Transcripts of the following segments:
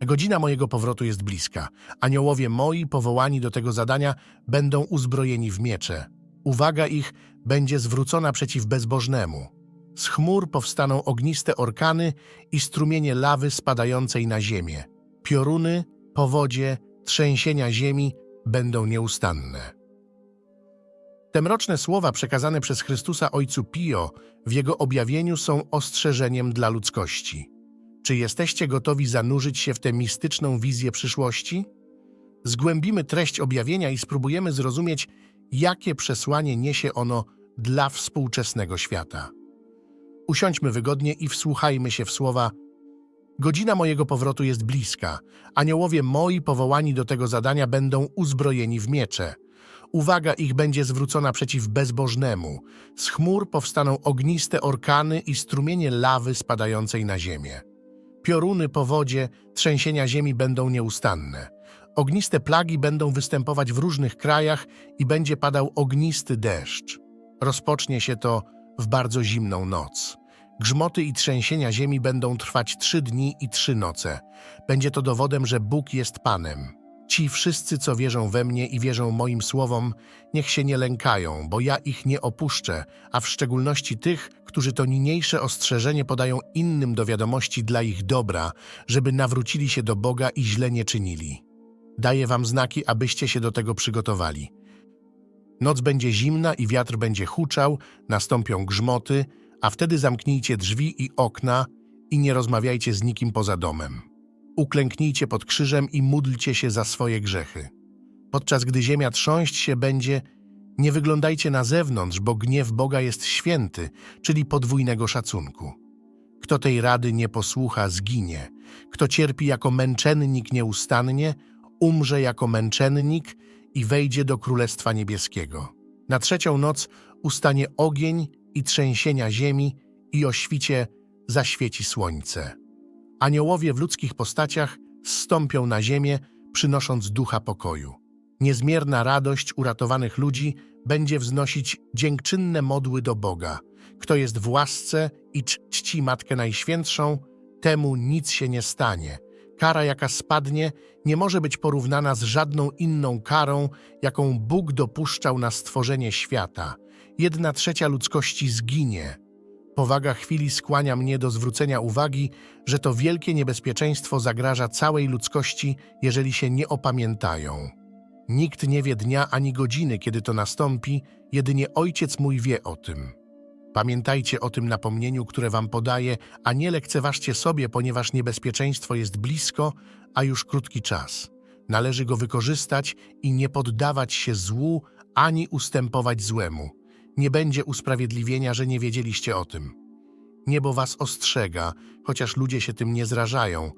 Godzina mojego powrotu jest bliska. Aniołowie moi, powołani do tego zadania, będą uzbrojeni w miecze. Uwaga ich będzie zwrócona przeciw bezbożnemu. Z chmur powstaną ogniste orkany i strumienie lawy spadającej na ziemię. Pioruny, powodzie, trzęsienia ziemi będą nieustanne. Te mroczne słowa przekazane przez Chrystusa Ojcu Pio w Jego objawieniu są ostrzeżeniem dla ludzkości. Czy jesteście gotowi zanurzyć się w tę mistyczną wizję przyszłości? Zgłębimy treść objawienia i spróbujemy zrozumieć, jakie przesłanie niesie ono dla współczesnego świata. Usiądźmy wygodnie i wsłuchajmy się w słowa Godzina mojego powrotu jest bliska. Aniołowie moi powołani do tego zadania będą uzbrojeni w miecze. Uwaga ich będzie zwrócona przeciw bezbożnemu. Z chmur powstaną ogniste orkany i strumienie lawy spadającej na ziemię. Pioruny, powodzie, trzęsienia ziemi będą nieustanne. Ogniste plagi będą występować w różnych krajach i będzie padał ognisty deszcz. Rozpocznie się to w bardzo zimną noc. Grzmoty i trzęsienia ziemi będą trwać trzy dni i trzy noce. Będzie to dowodem, że Bóg jest Panem. Ci wszyscy, co wierzą we mnie i wierzą moim słowom, niech się nie lękają, bo ja ich nie opuszczę, a w szczególności tych, którzy to niniejsze ostrzeżenie podają innym do wiadomości dla ich dobra, żeby nawrócili się do Boga i źle nie czynili. Daję wam znaki, abyście się do tego przygotowali. Noc będzie zimna i wiatr będzie huczał, nastąpią grzmoty, a wtedy zamknijcie drzwi i okna i nie rozmawiajcie z nikim poza domem. Uklęknijcie pod krzyżem i módlcie się za swoje grzechy. Podczas gdy ziemia trząść się będzie, nie wyglądajcie na zewnątrz, bo gniew Boga jest święty, czyli podwójnego szacunku. Kto tej rady nie posłucha, zginie. Kto cierpi jako męczennik nieustannie, umrze jako męczennik i wejdzie do Królestwa Niebieskiego. Na trzecią noc ustanie ogień i trzęsienia ziemi i o świcie zaświeci słońce. Aniołowie w ludzkich postaciach zstąpią na ziemię, przynosząc ducha pokoju. Niezmierna radość uratowanych ludzi będzie wznosić dziękczynne modły do Boga. Kto jest w łasce i cz- czci Matkę Najświętszą, temu nic się nie stanie. Kara, jaka spadnie, nie może być porównana z żadną inną karą, jaką Bóg dopuszczał na stworzenie świata. Jedna trzecia ludzkości zginie. Powaga chwili skłania mnie do zwrócenia uwagi, że to wielkie niebezpieczeństwo zagraża całej ludzkości, jeżeli się nie opamiętają. Nikt nie wie dnia ani godziny, kiedy to nastąpi, jedynie Ojciec mój wie o tym. Pamiętajcie o tym napomnieniu, które wam podaję, a nie lekceważcie sobie, ponieważ niebezpieczeństwo jest blisko, a już krótki czas. Należy go wykorzystać i nie poddawać się złu ani ustępować złemu. Nie będzie usprawiedliwienia, że nie wiedzieliście o tym. Niebo was ostrzega, chociaż ludzie się tym nie zrażają,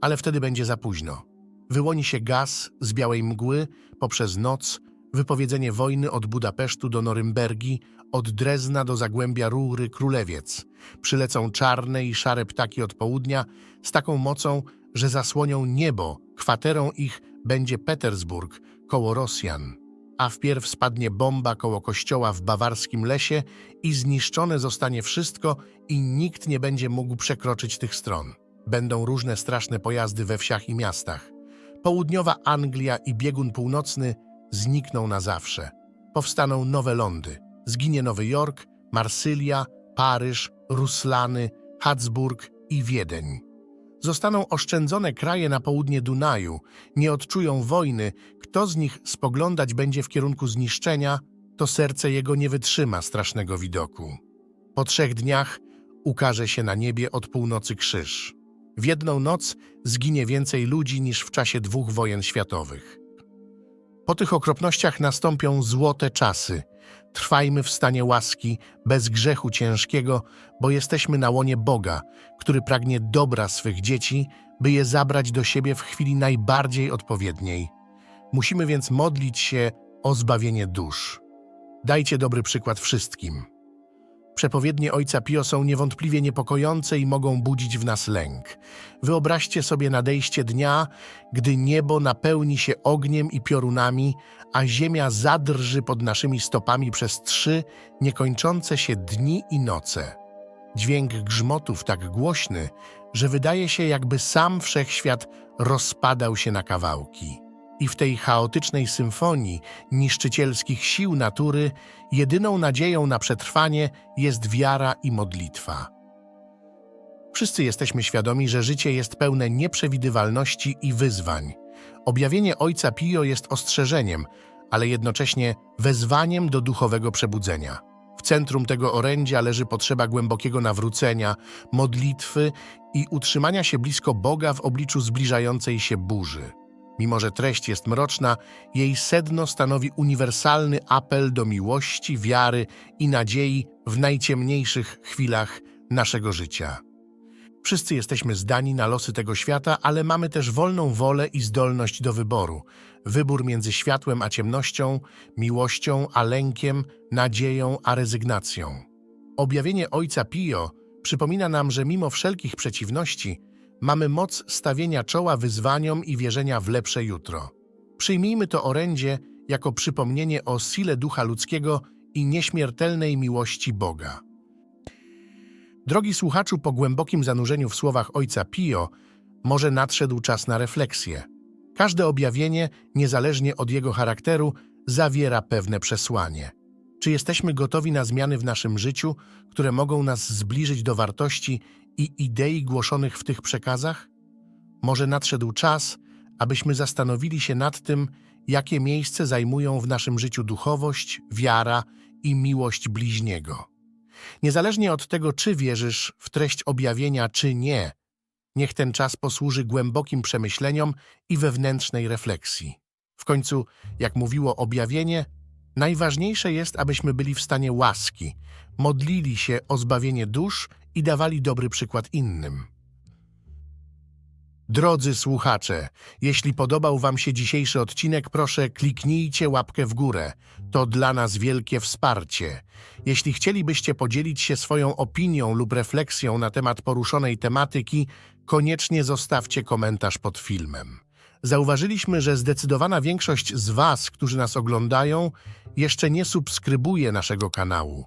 ale wtedy będzie za późno. Wyłoni się gaz z białej mgły poprzez noc, wypowiedzenie wojny od Budapesztu do Norymbergi, od Drezna do Zagłębia Rury Królewiec. Przylecą czarne i szare ptaki od południa z taką mocą, że zasłonią niebo. Kwaterą ich będzie Petersburg, koło Rosjan. A wpierw spadnie bomba koło kościoła w bawarskim lesie i zniszczone zostanie wszystko i nikt nie będzie mógł przekroczyć tych stron. Będą różne straszne pojazdy we wsiach i miastach. Południowa Anglia i biegun północny znikną na zawsze. Powstaną nowe lądy. Zginie Nowy Jork, Marsylia, Paryż, Ruslany, Habsburg i Wiedeń. Zostaną oszczędzone kraje na południe Dunaju, nie odczują wojny. Kto z nich spoglądać będzie w kierunku zniszczenia, to serce jego nie wytrzyma strasznego widoku. Po trzech dniach ukaże się na niebie od północy krzyż. W jedną noc zginie więcej ludzi niż w czasie dwóch wojen światowych. Po tych okropnościach nastąpią złote czasy. Trwajmy w stanie łaski, bez grzechu ciężkiego, bo jesteśmy na łonie Boga, który pragnie dobra swych dzieci, by je zabrać do siebie w chwili najbardziej odpowiedniej. Musimy więc modlić się o zbawienie dusz. Dajcie dobry przykład wszystkim. Przepowiednie Ojca Pio są niewątpliwie niepokojące i mogą budzić w nas lęk. Wyobraźcie sobie nadejście dnia, gdy niebo napełni się ogniem i piorunami, a ziemia zadrży pod naszymi stopami przez trzy niekończące się dni i noce. Dźwięk grzmotów tak głośny, że wydaje się, jakby sam wszechświat rozpadał się na kawałki. I w tej chaotycznej symfonii niszczycielskich sił natury jedyną nadzieją na przetrwanie jest wiara i modlitwa. Wszyscy jesteśmy świadomi, że życie jest pełne nieprzewidywalności i wyzwań. Objawienie Ojca Pio jest ostrzeżeniem, ale jednocześnie wezwaniem do duchowego przebudzenia. W centrum tego orędzia leży potrzeba głębokiego nawrócenia, modlitwy i utrzymania się blisko Boga w obliczu zbliżającej się burzy. Mimo, że treść jest mroczna, jej sedno stanowi uniwersalny apel do miłości, wiary i nadziei w najciemniejszych chwilach naszego życia. Wszyscy jesteśmy zdani na losy tego świata, ale mamy też wolną wolę i zdolność do wyboru. Wybór między światłem a ciemnością, miłością a lękiem, nadzieją a rezygnacją. Objawienie Ojca Pio przypomina nam, że mimo wszelkich przeciwności mamy moc stawienia czoła wyzwaniom i wierzenia w lepsze jutro. Przyjmijmy to orędzie jako przypomnienie o sile ducha ludzkiego i nieśmiertelnej miłości Boga. Drogi słuchaczu, po głębokim zanurzeniu w słowach Ojca Pio, może nadszedł czas na refleksję. Każde objawienie, niezależnie od jego charakteru, zawiera pewne przesłanie. Czy jesteśmy gotowi na zmiany w naszym życiu, które mogą nas zbliżyć do wartości i idei głoszonych w tych przekazach? Może nadszedł czas, abyśmy zastanowili się nad tym, jakie miejsce zajmują w naszym życiu duchowość, wiara i miłość bliźniego. Niezależnie od tego, czy wierzysz w treść objawienia, czy nie, niech ten czas posłuży głębokim przemyśleniom i wewnętrznej refleksji. W końcu, jak mówiło objawienie, najważniejsze jest, abyśmy byli w stanie łaski, modlili się o zbawienie dusz i dawali dobry przykład innym. Drodzy słuchacze, jeśli podobał Wam się dzisiejszy odcinek, proszę kliknijcie łapkę w górę. To dla nas wielkie wsparcie. Jeśli chcielibyście podzielić się swoją opinią lub refleksją na temat poruszonej tematyki, koniecznie zostawcie komentarz pod filmem. Zauważyliśmy, że zdecydowana większość z Was, którzy nas oglądają, jeszcze nie subskrybuje naszego kanału.